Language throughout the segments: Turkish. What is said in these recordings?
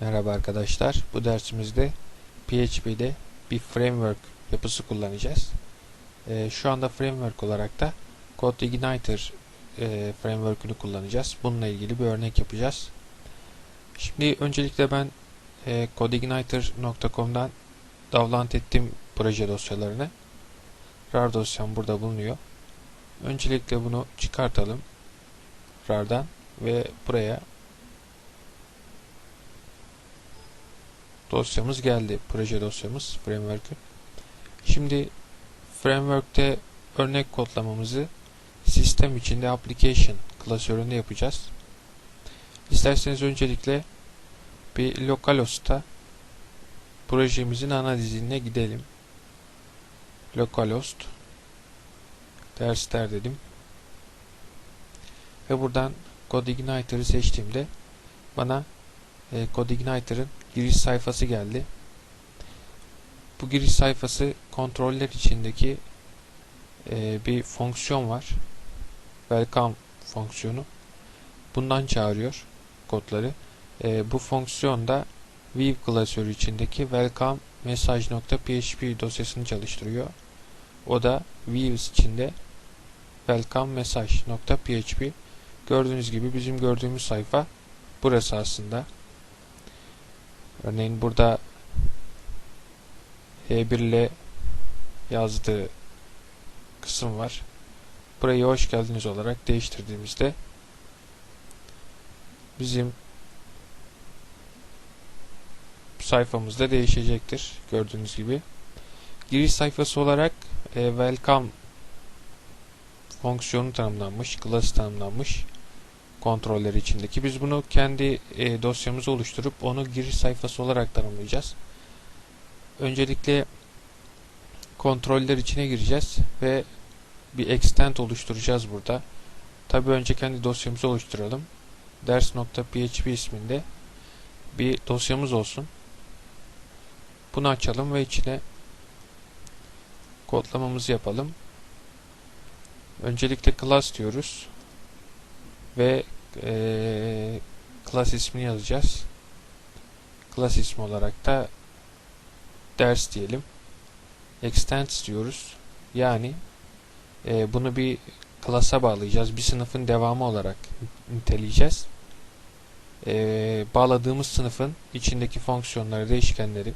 Merhaba arkadaşlar. Bu dersimizde PHP'de bir framework yapısı kullanacağız. Ee, şu anda framework olarak da CodeIgniter e, framework'ünü kullanacağız. Bununla ilgili bir örnek yapacağız. Şimdi öncelikle ben e, codeigniter.com'dan download ettim proje dosyalarını. RAR dosyam burada bulunuyor. Öncelikle bunu çıkartalım. RAR'dan ve buraya dosyamız geldi. Proje dosyamız framework'ün. Şimdi framework'te örnek kodlamamızı sistem içinde application klasöründe yapacağız. İsterseniz öncelikle bir localhost'a projemizin ana diziline gidelim. Localhost dersler dedim. Ve buradan CodeIgniter'ı seçtiğimde bana e, CodeIgniter'ın giriş sayfası geldi. Bu giriş sayfası kontroller içindeki e, bir fonksiyon var. Welcome fonksiyonu. Bundan çağırıyor kodları. E, bu fonksiyon da View klasörü içindeki welcome message.php dosyasını çalıştırıyor. O da views içinde welcome message.php gördüğünüz gibi bizim gördüğümüz sayfa burası aslında. Örneğin burada H1 ile yazdığı kısım var. Burayı hoş geldiniz olarak değiştirdiğimizde bizim sayfamızda değişecektir. Gördüğünüz gibi. Giriş sayfası olarak e, welcome fonksiyonu tanımlanmış, class tanımlanmış kontrolleri içindeki. Biz bunu kendi e, dosyamızı oluşturup onu giriş sayfası olarak tanımlayacağız. Öncelikle kontroller içine gireceğiz ve bir extent oluşturacağız burada. Tabi önce kendi dosyamızı oluşturalım. ders.php isminde bir dosyamız olsun. Bunu açalım ve içine kodlamamızı yapalım. Öncelikle class diyoruz ve e, class ismini yazacağız. Class ismi olarak da ders diyelim. Extends diyoruz. Yani e, bunu bir class'a bağlayacağız. Bir sınıfın devamı olarak niteleyeceğiz. E, bağladığımız sınıfın içindeki fonksiyonları, değişkenleri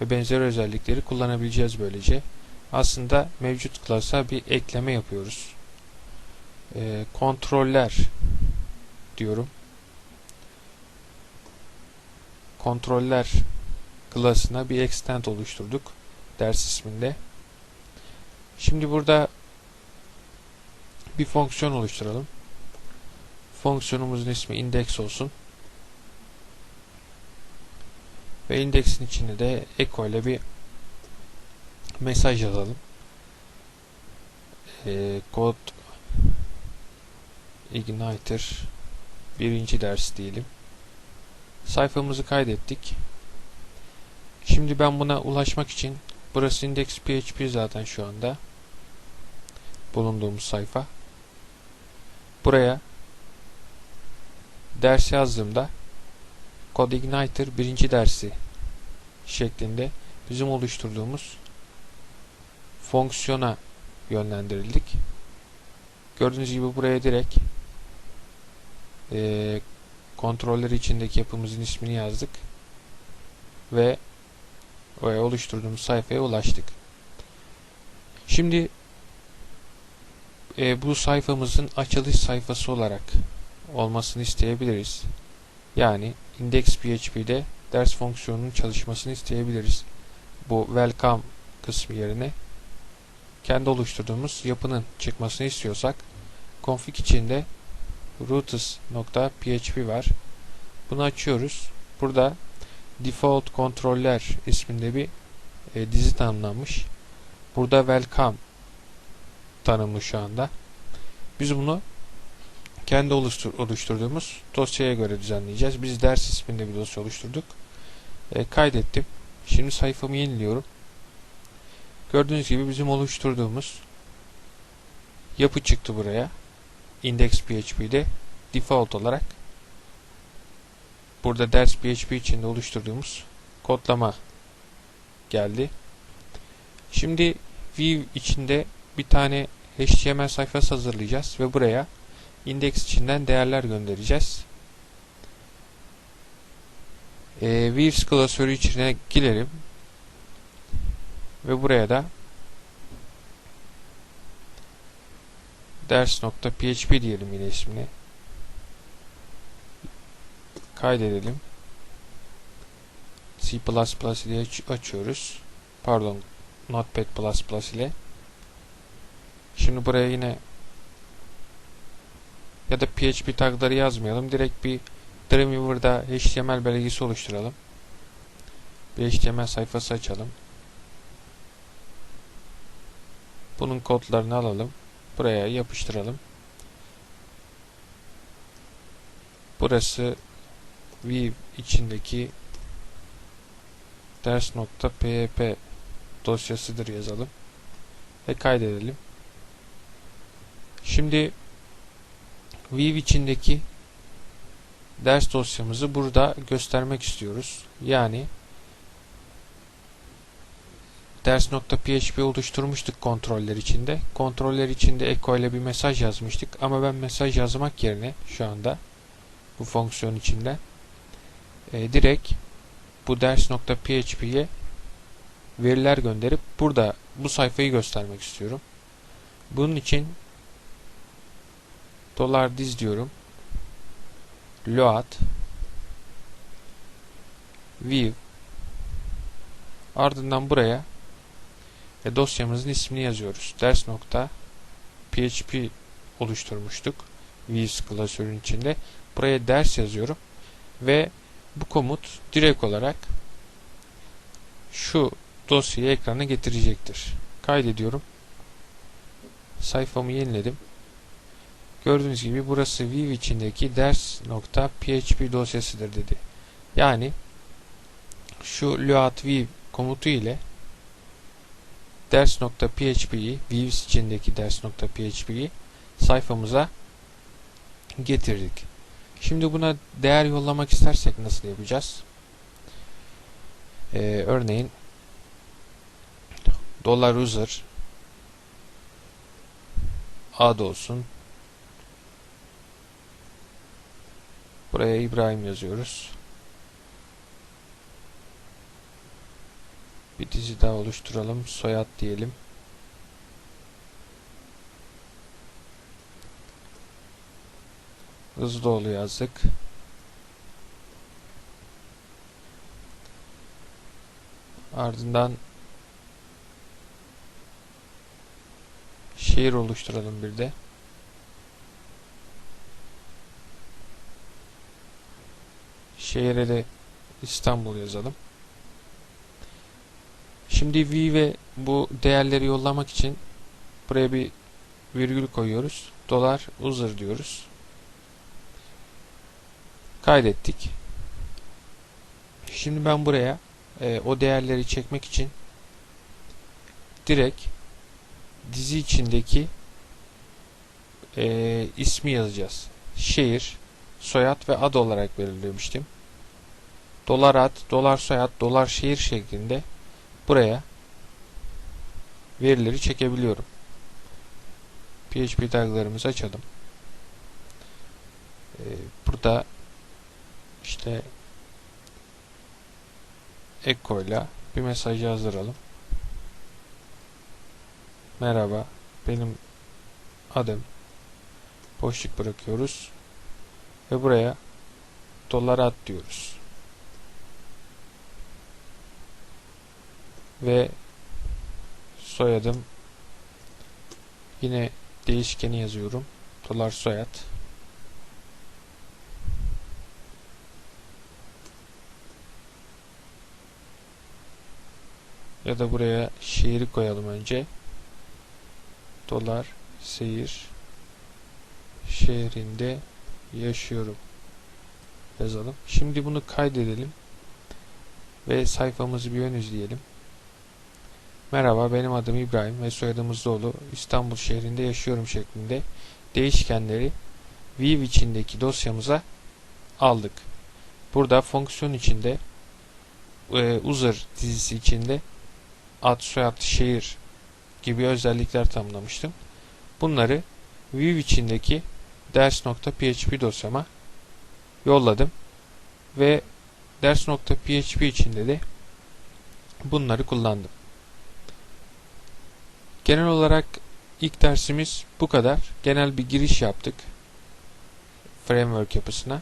ve benzer özellikleri kullanabileceğiz böylece. Aslında mevcut class'a bir ekleme yapıyoruz. E, kontroller diyorum. Kontroller class'ına bir extent oluşturduk. Ders isminde. Şimdi burada bir fonksiyon oluşturalım. Fonksiyonumuzun ismi index olsun. Ve indeksin içine de echo ile bir mesaj yazalım. Ee, kod igniter birinci ders diyelim. Sayfamızı kaydettik. Şimdi ben buna ulaşmak için burası index.php zaten şu anda bulunduğumuz sayfa. Buraya ders yazdığımda CodeIgniter birinci dersi şeklinde bizim oluşturduğumuz fonksiyona yönlendirildik. Gördüğünüz gibi buraya direkt e, kontrolleri içindeki yapımızın ismini yazdık ve oluşturduğumuz sayfaya ulaştık. Şimdi e, bu sayfamızın açılış sayfası olarak olmasını isteyebiliriz. Yani index.php'de ders fonksiyonunun çalışmasını isteyebiliriz. Bu welcome kısmı yerine kendi oluşturduğumuz yapının çıkmasını istiyorsak config içinde routes.php var. Bunu açıyoruz. Burada default kontroller isminde bir e, dizi tanımlanmış. Burada welcome tanımlı şu anda. Biz bunu kendi oluştur oluşturduğumuz dosyaya göre düzenleyeceğiz. Biz ders isminde bir dosya oluşturduk. E, kaydettim. Şimdi sayfamı yeniliyorum. Gördüğünüz gibi bizim oluşturduğumuz yapı çıktı buraya. Index.php'de default olarak burada ders PHP içinde oluşturduğumuz kodlama geldi. Şimdi Vue içinde bir tane HTML sayfası hazırlayacağız ve buraya index içinden değerler göndereceğiz. Ee, Views klasörü içine girelim ve buraya da ders.php diyelim yine ismini. Kaydedelim. C++ ile aç- açıyoruz. Pardon, Notepad++ ile. Şimdi buraya yine ya da PHP tagları yazmayalım. Direkt bir Dreamweaver'da HTML belgesi oluşturalım. Bir HTML sayfası açalım. Bunun kodlarını alalım. Buraya yapıştıralım. Burası Vue içindeki ders.php dosyasıdır yazalım. Ve kaydedelim. Şimdi Vue içindeki ders dosyamızı burada göstermek istiyoruz. Yani ders.php oluşturmuştuk kontroller içinde. Kontroller içinde echo ile bir mesaj yazmıştık. Ama ben mesaj yazmak yerine şu anda bu fonksiyon içinde e, direkt bu ders.php'ye veriler gönderip burada bu sayfayı göstermek istiyorum. Bunun için dolar diz diyorum. Load view ardından buraya ve dosyamızın ismini yazıyoruz. ders.php oluşturmuştuk. Views klasörün içinde. Buraya ders yazıyorum. Ve bu komut direkt olarak şu dosyayı ekrana getirecektir. Kaydediyorum. Sayfamı yeniledim. Gördüğünüz gibi burası Vue içindeki ders.php dosyasıdır dedi. Yani şu load view komutu ile ders.php'yi Views içindeki ders.php'yi sayfamıza getirdik. Şimdi buna değer yollamak istersek nasıl yapacağız? Ee, örneğin dolar user ad olsun. Buraya İbrahim yazıyoruz. Bir dizi daha oluşturalım. Soyad diyelim. Hızlıoğlu yazdık. Ardından şehir oluşturalım bir de. Şehire de İstanbul yazalım. Şimdi v ve bu değerleri yollamak için buraya bir virgül koyuyoruz. Dolar user diyoruz. Kaydettik. Şimdi ben buraya e, o değerleri çekmek için direkt dizi içindeki e, ismi yazacağız. Şehir, soyad ve ad olarak belirlemiştim. Dolar ad, dolar soyad, dolar şehir şeklinde buraya verileri çekebiliyorum. PHP taglarımızı açalım. Ee, burada işte echo ile bir mesaj yazdıralım. Merhaba, benim adım. Boşluk bırakıyoruz. Ve buraya dolar at diyoruz. Ve soyadım yine değişkeni yazıyorum. Dolar soyad. Ya da buraya şehri koyalım önce. Dolar seyir şehrinde yaşıyorum yazalım. Şimdi bunu kaydedelim ve sayfamızı bir ön izleyelim. Merhaba benim adım İbrahim ve soyadım Hızlıoğlu. İstanbul şehrinde yaşıyorum şeklinde değişkenleri Vue içindeki dosyamıza aldık. Burada fonksiyon içinde e, user dizisi içinde ad, soyad, şehir gibi özellikler tanımlamıştım. Bunları Vue içindeki ders.php dosyama yolladım ve ders.php içinde de bunları kullandım. Genel olarak ilk dersimiz bu kadar. Genel bir giriş yaptık framework yapısına.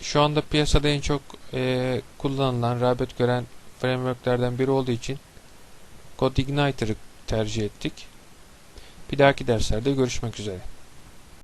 Şu anda piyasada en çok e, kullanılan, rağbet gören frameworklerden biri olduğu için CodeIgniter'ı tercih ettik. Bir dahaki derslerde görüşmek üzere.